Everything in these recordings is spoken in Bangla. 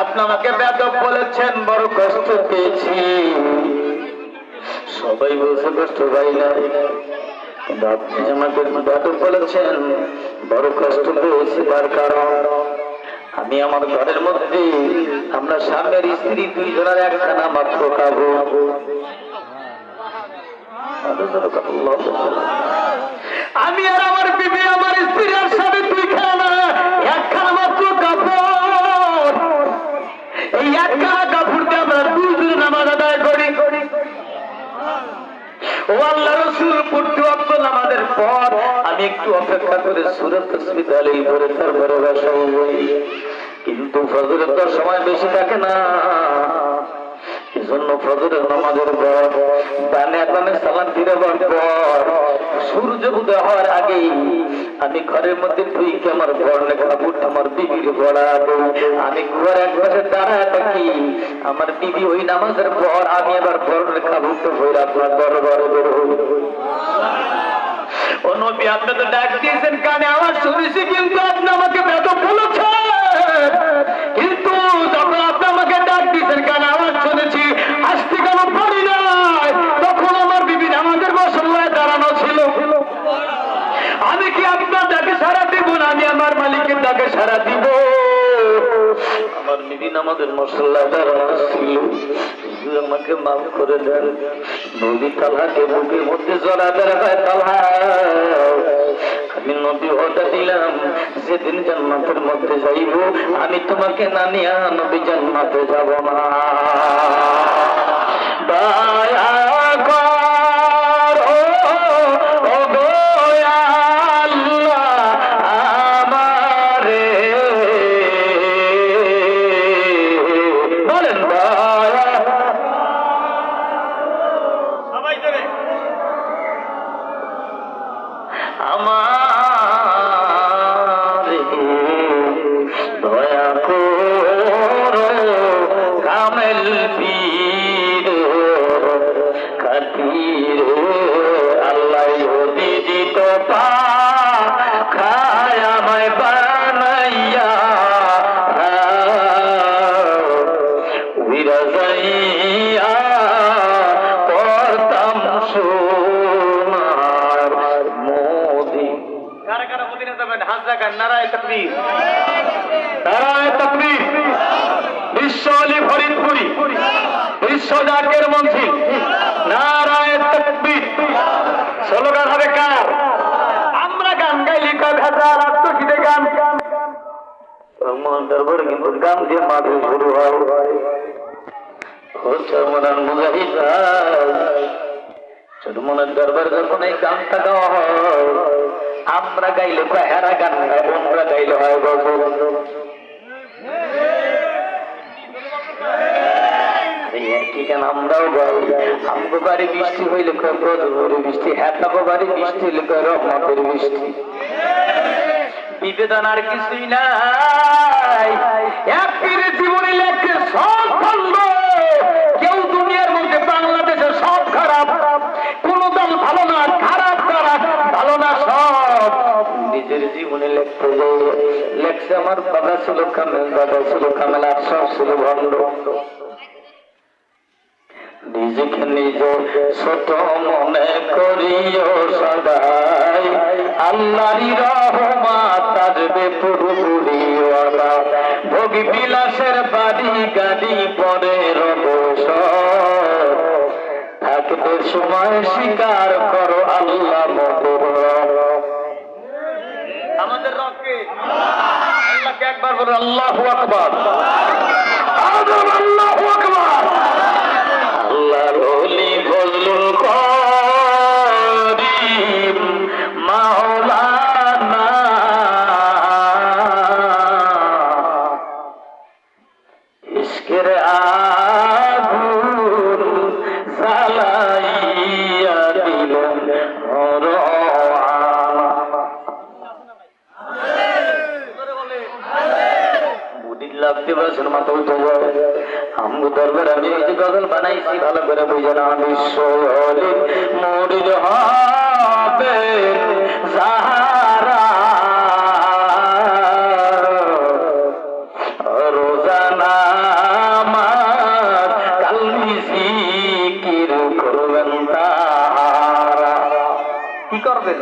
আপনি আমাকে বেদব বলেছেন, বড় কষ্ট পেয়েছি। সবাই বলছে, কষ্ট পাই না কিন্তু আপনি আমাকে বেদব বলেছেন, বড় কষ্ট পেয়েছি তার কারণ, আমি আমার ঘরের মধ্যে আমরা স্বামীর স্ত্রী দুইজনের একখানা মাত্র খাব আমি একটু অপেক্ষা করে সুরত তসমিত করে তারপরে কিন্তু ফজরের তো সময় বেশি থাকে না। এজন্য ফজরের নামাজের পর সালাম ফিরাবার পর সূর্য উদয় হওয়ার আগেই আমি ঘরের মধ্যে তুই ঢুইকে আমার বর্ণে কাপড় আমার বিবির পড়া আমি ঘর এক পাশে দাঁড়ায় থাকি। আমার বিবি ওই নামাজের পর আমি আবার বর্ণের কাপড়টা ভরে আপনার দরবারে বের হই। ও নবী, আপনি তো ডাক দিয়েছেন কানে আওয়াজ শুনেছি, কিন্তু আপনি আমাকে বেদব বলেছেন। কিন্তু যখন আপনি আমাকে ডাক দিয়েছেন কানে আওয়াজ শুনেছি আসতে কেন পারি নাই, তখন আমার বিবি আমাদের মশলায় দাঁড়ানো ছিল। আমি কি আপনার ডাকে সারা দিব না? আমি আমার মালিকের ডাকে সারা দিব। আমার বিবি আমাদের মশলায় দাঁড়ানো ছিল। আমাকে মাফ করে দেন। নবী তালহাকে বুকের মধ্যে জড়া দেয় তালহা। আমি নবী ওটা দিলাম সেদিন জান্নাতের মধ্যে যাইব, আমি তোমাকে না নিয়া নবী জান্নাতে যাব না। আমার দয়া করো কামেল পীর খাতির আল্লাহ দিদিত পা খায় আমায় বানাইয়া। বিরাজাইয়া করতাম জাগান নারায় তাকবীর। নারায় তাকবীর, বিশ্ব গান গাইলি কয় কিন্তু গান দিয়ে মাঠে শুরু হয়। মুজাহিদ ছোট মনের দরবার যখন এই গানটা গাওয়া হয় আমরা গাইলে হেরা গান অন্যরা গাইলে হয় গজল এই একই গান আমরাও গাই। আমগো বাড়ি বৃষ্টি হইলে কয় গজলের বৃষ্টি হ্যাঁ বাড়ি বৃষ্টি হইলে কয় রহমতের বৃষ্টি। বিবেদন আর কিছুই নাই। এক পীরের জীবনে লেখে সব ভালো কেউ দুনিয়ার মধ্যে বাংলাদেশে সব খারাপ কোন দল ভালো না খারাপ খারাপ ভালো না সব নিজের যাই লেখছে আমার বাবা ছিল কামেল দাদা ছিল কামেল আর সব ছিল ভণ্ড নিজ ছোট মনে করিও সদাই। ভোগ বিলাসের বাড়ি গাড়ি পরে রবস থাকবে সময় স্বীকার করো আল্লাহ মধুর রবকে আল্লাহকে একবার বলে আল্লাহ আকবার। আল্লাহু আকবার। আল্লাহর ওলি ফজলুল করিম মাওলানা। ইশকের আগুন রাখতে পারছেন মাথা উঠে যায়। আমগো দরবার আমি ওই যে গজল বানাইছি, ভালো করে বুঝে না আমি সোহরে কি করবে?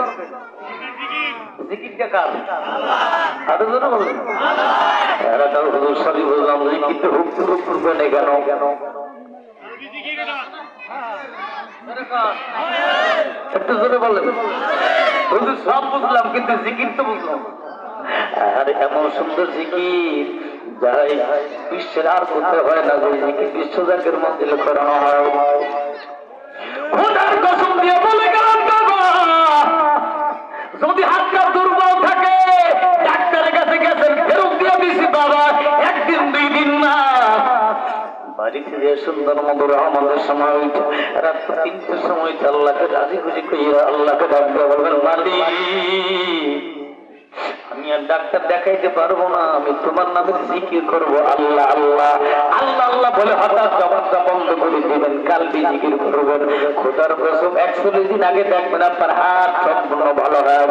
সব বুঝলাম, কিন্তু জিকির বুঝলাম। এমন সুন্দর জিকির যাই বিশ্বের আর করতে হয় না, যে জিকির বিশ্বজাকের মন্দিরে করানো হয়। বলে আমি আর ডাক্তার দেখাইতে পারব না, আমি তোমার নামে জিকির করব, আল্লাহ আল্লাহ আল্লাহ আল্লাহ বলে হঠাৎ বন্ধ করে দিবেন কালবি জিকির করবেন। খোদার প্রসব একচল্লিশ দিন আগে দেখবেন আপনার হাত সম্পূর্ণ ভালো হয়ে